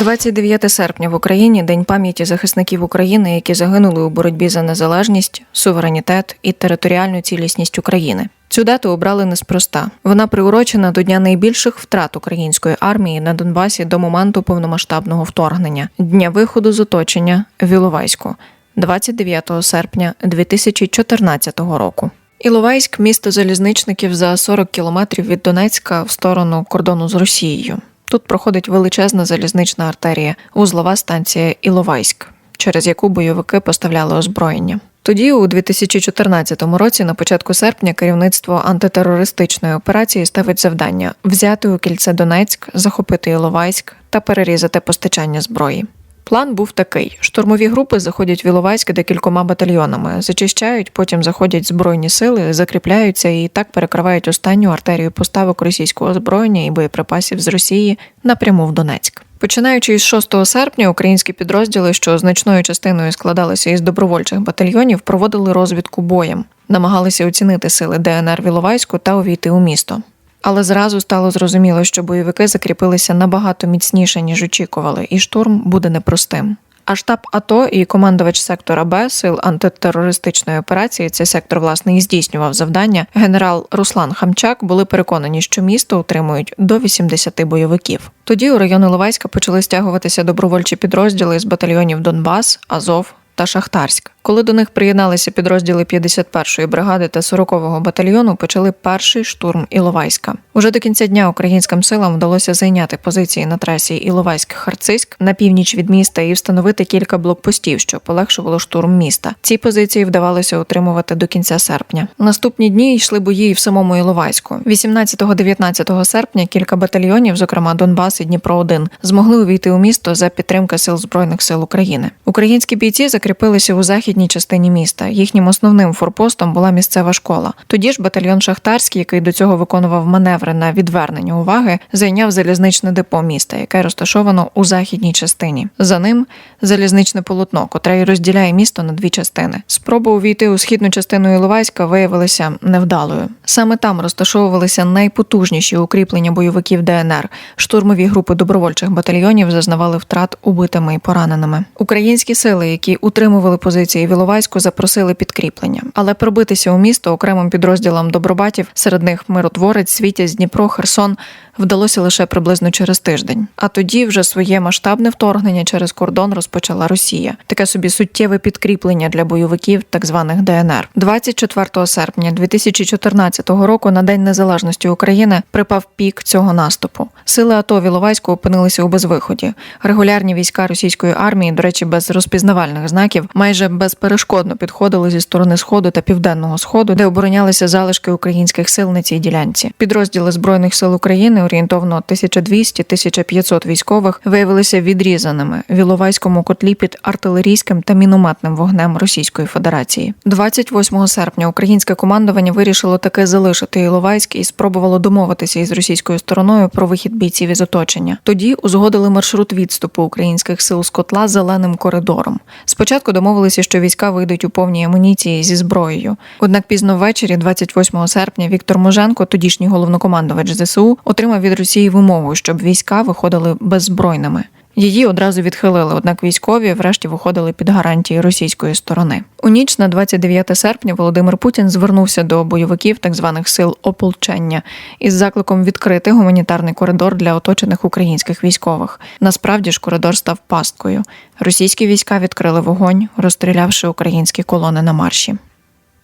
29 серпня в Україні День пам'яті захисників України, які загинули у боротьбі за незалежність, суверенітет і територіальну цілісність України. Цю дату обрали неспроста. Вона приурочена до дня найбільших втрат української армії на Донбасі до моменту повномасштабного вторгнення, дня виходу з оточення в Іловайську, 29 серпня 2014 року. Іловайськ місто залізничників за 40 кілометрів від Донецька в сторону кордону з Росією. Тут проходить величезна залізнична артерія, узлова станція Іловайськ, через яку бойовики поставляли озброєння. Тоді, у 2014 році, на початку серпня, керівництво антитерористичної операції ставить завдання взяти у кільце Донецьк, захопити Іловайськ та перерізати постачання зброї. План був такий: штурмові групи заходять в Іловайськ декількома батальйонами, зачищають, потім заходять збройні сили, закріпляються і так перекривають останню артерію поставок російського озброєння і боєприпасів з Росії напряму в Донецьк. Починаючи із 6 серпня, українські підрозділи, що значною частиною складалися із добровольчих батальйонів, проводили розвідку боєм, намагалися оцінити сили ДНР в Іловайську та увійти у місто. Але зразу стало зрозуміло, що бойовики закріпилися набагато міцніше, ніж очікували, і штурм буде непростим. А штаб АТО і командувач сектора Б сил антитерористичної операції, цей сектор власне і здійснював завдання. Генерал Руслан Хамчак були переконані, що місто утримують до 80 бойовиків. Тоді у район Іловайська почали стягуватися добровольчі підрозділи з батальйонів Донбас, Азов та Шахтарськ. Коли до них приєдналися підрозділи 51-ї бригади та 40-го батальйону, почали перший штурм Іловайська. Уже до кінця дня українським силам вдалося зайняти позиції на трасі Іловайськ-Харциськ на північ від міста і встановити кілька блокпостів, що полегшувало штурм міста. Ці позиції вдавалося утримувати до кінця серпня. Наступні дні йшли бої і в самому Іловайську. 18-19 серпня кілька батальйонів, зокрема Донбас і Дніпро 1 змогли увійти у місто за підтримки сил збройних сил України. Українські бійці закріпилися у західній частині міста. Їхнім основним форпостом була місцева школа. Тоді ж батальйон Шахтарський, який до цього виконував маневри на відвернення уваги, зайняв залізничне депо міста, яке розташовано у західній частині. За ним залізничне полотно, котре й розділяє місто на дві частини. Спроба увійти у східну частину Іловайська виявилася невдалою. Саме там розташовувалися найпотужніші укріплення бойовиків ДНР. Штурмові групи добровольчих батальйонів зазнавали втрат убитими і пораненими. Українські сили, які утримували позиції в Іловайську, запросили підкріплення, але пробитися у місто окремим підрозділам добробатів, серед них миротворець, Світязь, Дніпро, Херсон, вдалося лише приблизно через тиждень. А тоді вже своє масштабне вторгнення через кордон розпочала Росія. Таке собі суттєве підкріплення для бойовиків так званих ДНР. 24 серпня 2014 року, на день незалежності України, припав пік цього наступу. Сили АТО в Іловайську опинилися у безвиході. Регулярні війська російської армії, до речі, без розпізнавальних знаків, майже безперешкодно підходили зі сторони сходу та південного сходу, де оборонялися залишки українських сил на цій ділянці. Підрозділи збройних сил України орієнтовно 1200-1500 військових виявилися відрізаними в Іловайському котлі під артилерійським та мінометним вогнем Російської Федерації. 28 серпня українське командування вирішило таки залишити Іловайськ і спробувало домовитися із російською стороною про вихід бійців із оточення. Тоді узгодили маршрут відступу українських сил з котла зеленим коридором. Спочатку домовилися, що війська вийдуть у повній амуніції зі зброєю. Однак пізно ввечері, 28 серпня, Віктор Муженко, тодішній головнокомандувач ЗСУ, отримав від Росії вимогу, щоб війська виходили беззбройними. Її одразу відхилили, однак військові врешті виходили під гарантії російської сторони. У ніч на 29 серпня Володимир Путін звернувся до бойовиків так званих сил ополчення із закликом відкрити гуманітарний коридор для оточених українських військових. Насправді ж коридор став пасткою. Російські війська відкрили вогонь, розстрілявши українські колони на марші.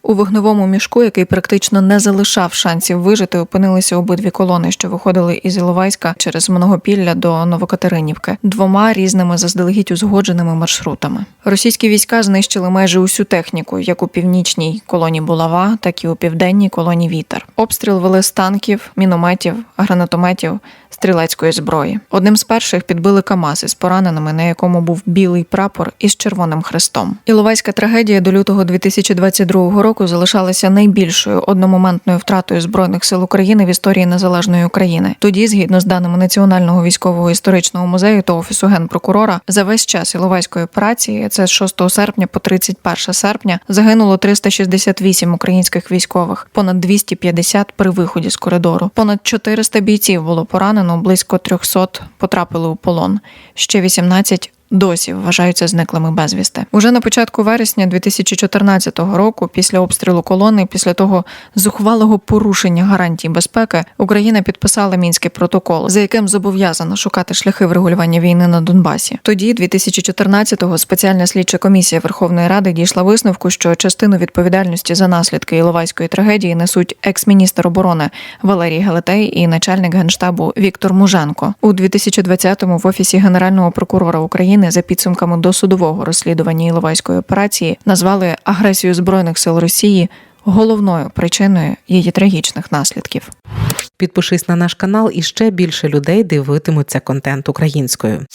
У вогневому мішку, який практично не залишав шансів вижити, опинилися обидві колони, що виходили із Іловайська через Многопілля до Новокатеринівки, двома різними заздалегідь узгодженими маршрутами. Російські війська знищили майже усю техніку, як у північній колоні Булава, так і у південній колоні Вітер. Обстріл вели з танків, мінометів, гранатометів, стрілецької зброї. Одним з перших підбили КАМАЗ із пораненими, на якому був білий прапор із червоним хрестом. Іловайська трагедія до лютого 2022 року залишалася найбільшою одномоментною втратою збройних сил України в історії незалежної України. Тоді, згідно з даними Національного військового історичного музею та офісу генпрокурора, за весь час Іловайської операції, це з 6 серпня по 31 серпня, загинуло 368 українських військових, понад 250 при виході з коридору. Понад 400 бійців було поранено розстріляно, близько 300 потрапили у полон. Ще 18 досі вважаються зниклими безвісти. Уже на початку вересня 2014 року, після обстрілу колони, після того зухвалого порушення гарантій безпеки, Україна підписала мінський протокол, за яким зобов'язана шукати шляхи врегулювання війни на Донбасі. Тоді, 2014-го, спеціальна слідча комісія Верховної Ради дійшла висновку, що частину відповідальності за наслідки Іловайської трагедії несуть екс-міністр оборони Валерій Гелетей і начальник генштабу Віктор Муженко. У 2020-му в офісі генерального прокурора України за підсумками досудового розслідування Іловайської операції назвали агресію збройних сил Росії головною причиною її трагічних наслідків. Підпишись на наш канал і ще більше людей дивитимуться контент українською.